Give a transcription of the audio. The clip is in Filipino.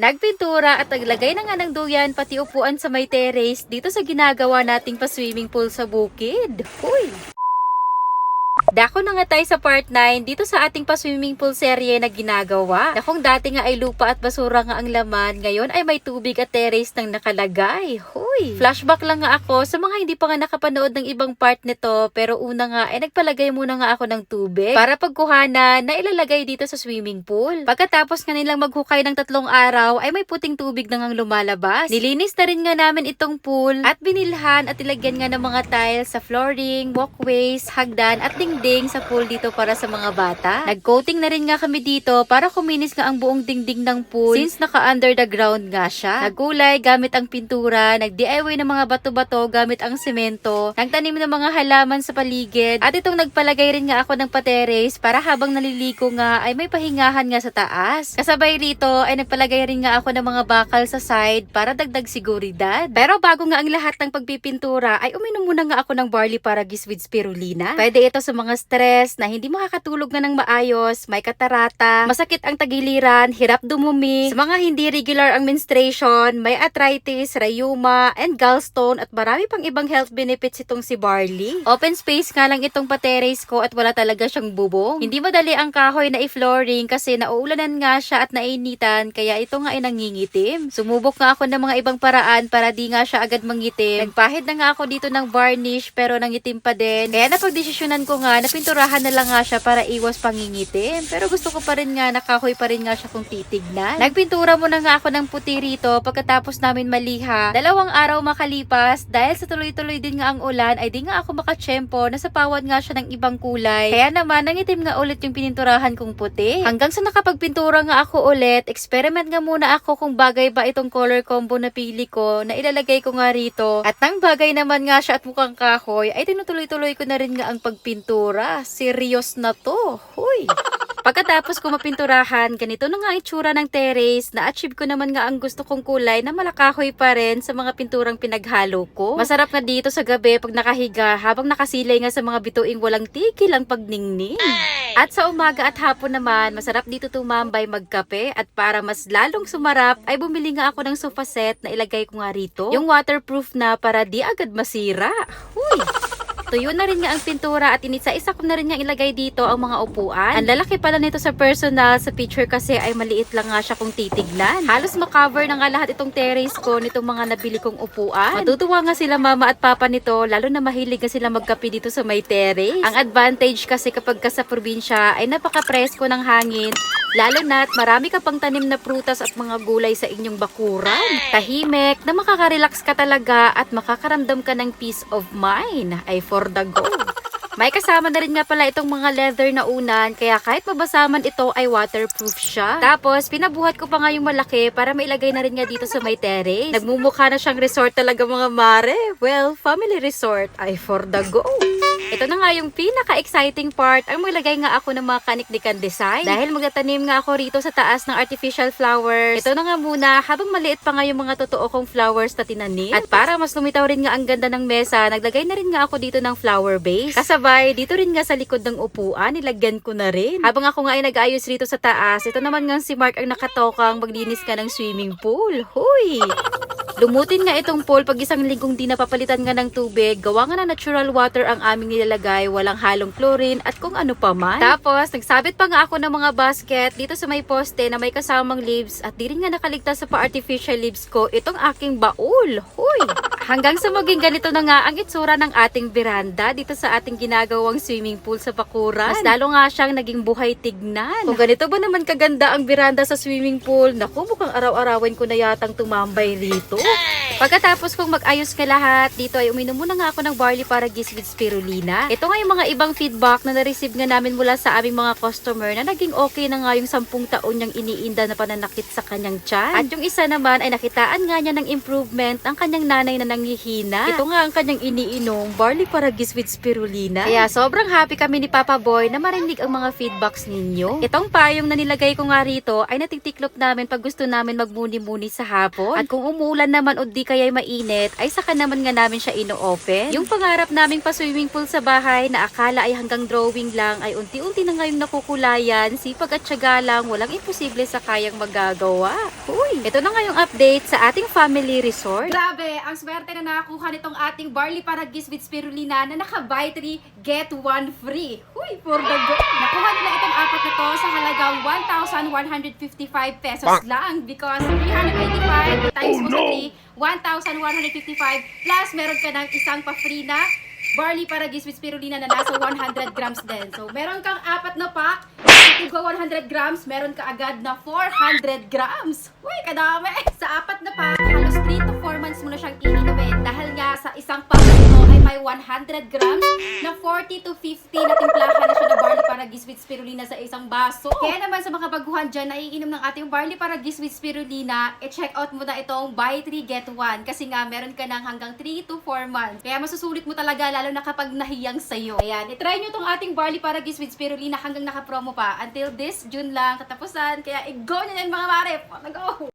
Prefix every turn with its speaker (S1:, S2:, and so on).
S1: Nagpintura at naglagay na nga ng duyan pati upuan sa may terrace dito sa ginagawa nating pa-swimming pool sa bukid. Uy! Dako na nga tayo sa part 9 dito sa ating pa-swimming pool serye na ginagawa. Na kung dati nga ay lupa at basura nga ang laman, ngayon ay may tubig at terrace nang nakalagay. Huy! Flashback lang nga ako sa mga hindi pa nga nakapanood ng ibang part nito pero una nga ay nagpalagay muna nga ako ng tubig para pagkuhanan na ilalagay dito sa swimming pool. Pagkatapos nga nilang maghukay ng tatlong araw ay may puting tubig na ngang lumalabas. Nilinis na rin nga namin itong pool at binilhan at ilagyan nga ng mga tiles sa flooring, walkways, hagdan at dingding sa pool dito para sa mga bata. Nag-coating na rin nga kami dito para kuminis nga ang buong dingding ng pool since naka-under the ground nga siya. Nagkulay gamit ang pintura, nag-DIY ng mga bato-bato gamit ang semento, nagtanim ng mga halaman sa paligid at itong nagpalagay rin nga ako ng pateres para habang naliligo nga ay may pahingahan nga sa taas. Kasabay rito ay nagpalagay rin nga ako ng mga bakal sa side para dagdag seguridad. Pero bago nga ang lahat ng pagpipintura ay uminom muna nga ako ng barley paragis with spirulina. Pwede ito sa mga stress na hindi makakatulog na ng maayos, may katarata, masakit ang tagiliran, hirap dumumi, sa mga hindi regular ang menstruation, may arthritis, rheuma, and gallstone at marami pang ibang health benefits itong si barley. Open space nga lang itong pateres ko at wala talaga siyang bubong. Hindi madali ang kahoy na i-flooring kasi nauulanan nga siya at nainitan kaya ito nga ay nangingitim. Sumubok nga ako ng mga ibang paraan para di nga siya agad mangitim. Nagpahid na nga ako dito ng varnish pero nangitim pa din. Kaya napagdesisyonan ko nga na pinturahan na lang nga siya para iwas pangingitim. Pero gusto ko pa rin nga nakahoy pa rin nga siya kung titignan. Nagpintura muna nga ako ng puti rito pagkatapos namin maliha. Dalawang araw makalipas dahil sa tuloy-tuloy din nga ang ulan ay di nga ako makatsyempo na sa pawad nga siya ng ibang kulay. Kaya naman nangitim nga ulit yung pininturahan kong puti. Hanggang sa nakapagpintura nga ako ulit, experiment nga muna ako kung bagay ba itong color combo na pili ko na ilalagay ko nga rito. At nang bagay naman nga siya at mukhang kahoy, ay tinutuloy-tuloy ko na rin nga ang pagpintura. Serious na to. Huy! Pagkatapos ko mapinturahan, ganito na nga itsura ng terrace. Na-achieve ko naman nga ang gusto kong kulay na malakahoy pa rin sa mga pinturang pinaghalo ko. Masarap nga dito sa gabi pag nakahiga habang nakasilay nga sa mga bituing walang tigil ang pagningning. At sa umaga at hapon naman, masarap dito tumambay magkape at para mas lalong sumarap ay bumili nga ako ng sofa set na ilagay ko nga rito. Yung waterproof na para di agad masira. Huy! Tuyo na rin nga ang pintura at inisa-isa ko na rin nga ilagay dito ang mga upuan. Ang lalaki pala nito sa personal, sa picture kasi ay maliit lang nga siya kung titignan. Halos makover na nga lahat itong terrace ko nitong mga nabili kong upuan. Matutuwa nga sila mama at papa nito, lalo na mahilig nga sila magkape dito sa may terrace. Ang advantage kasi kapag ka sa probinsya ay napaka-presko ng hangin, lalo na't marami ka pang tanim na prutas at mga gulay sa inyong bakuran. Tahimik, na makaka-relax ka talaga at makakaramdam ka ng peace of mind. Ay for the go. May kasama na rin nga pala itong mga leather na unan, kaya kahit mabasa man ito ay waterproof siya. Tapos, pinabuhat ko pa nga yung malaki para mailagay na rin nga dito sa may terrace. Nagmumukha na siyang resort talaga mga mare. Well, family resort ay for the go. Ito na nga yung pinaka-exciting part, ang maglagay nga ako ng mga kaniknikan design. Dahil magtatanim nga ako rito sa taas ng artificial flowers. Ito na nga muna, habang maliit pa nga yung mga totoo kong flowers na tinanim. At para mas lumitaw rin nga ang ganda ng mesa, naglagay na rin nga ako dito ng flower base. Kasabay, dito rin nga sa likod ng upuan, nilagyan ko na rin. Habang ako nga ay nag-ayos rito sa taas, ito naman nga si Mark ang nakatokang maglinis ka ng swimming pool. Huy! Lumutin nga itong pool pag isang linggong di napapalitan nga ng tubig. Gawa nga na natural water ang aming nilalagay, walang halong chlorine at kung ano pa man. Tapos, nagsabit pa nga ako ng mga basket dito sa may poste na may kasamang leaves at di rin nga nakaligtas sa pa-artificial leaves ko itong aking baul. Huy! Hanggang sa maging ganito na nga ang itsura ng ating veranda dito sa ating ginagawang swimming pool sa Bakuran. Mas lalo nga siyang naging buhay tignan. Kung ganito ba naman kaganda ang veranda sa swimming pool, naku mukhang araw-arawin ko na yatang tumambay rito. Hey! Pagkatapos kong mag-ayos ka lahat, dito ay uminom muna nga ako ng barley para gis with spirulina. Ito nga yung mga ibang feedback na na-receive nga namin mula sa aming mga customer na naging okay na nga yung 10 taon niyang iniinda na pananakit sa kanyang tiyan. At yung isa naman ay nakitaan nga niya ng improvement ang kanyang nanay na
S2: nanghihina. Ito nga ang kanyang iniinom, barley paragis with spirulina. Kaya sobrang happy kami ni Papa Boy na marinig ang mga feedbacks ninyo. Itong payong na nilagay ko nga rito ay natitiklop namin pag gusto namin magmuni-muni sa hapon. At kung umulan naman o di kaya'y mainit, ay saka naman nga namin siya ino-open. Yung pangarap naming pa-swimming pool sa bahay na akala ay hanggang drawing lang ay unti-unti na ngayong nakukulayan, sipag at syaga lang, walang imposible sa kayang magagawa. Uy, ito na ngayong update sa ating family resort. Grabe, ang swerte na nakakuha nitong ating barley paragis with spirulina na naka buy 3, get 1 free. Huy, for the go. Nakuha nila itong apat na to sa halagang 1,155 pesos lang because 385 times mo sa 3, 1,155 plus meron ka ng isang pa-free na barley paragis with spirulina na nasa 100 grams din. So, meron kang apat na pack. Kung ka 100 grams, meron ka agad na 400 grams. Uy, kadami! Sa apat na pack, halos 3 to 4 months mo na siyang iinumin dahil nga sa isang pack nito ay may 100 grams na 40 to 50 na timplahan na siya na barley paragis with spirulina sa isang baso. Kaya naman sa mga baguhan dyan na iinom ng ating barley paragis with spirulina, i-check out mo na itong buy 3 get 1 kasi nga meron ka ng hanggang 3 to 4 months. Kaya masusulit mo talaga lalo na kapag nahiyang sa'yo. Ayan, itry nyo tong ating barley paragis with spirulina hanggang naka-promo pa. Until this June lang katapusan. Kaya i-go na yun mga mare. Go!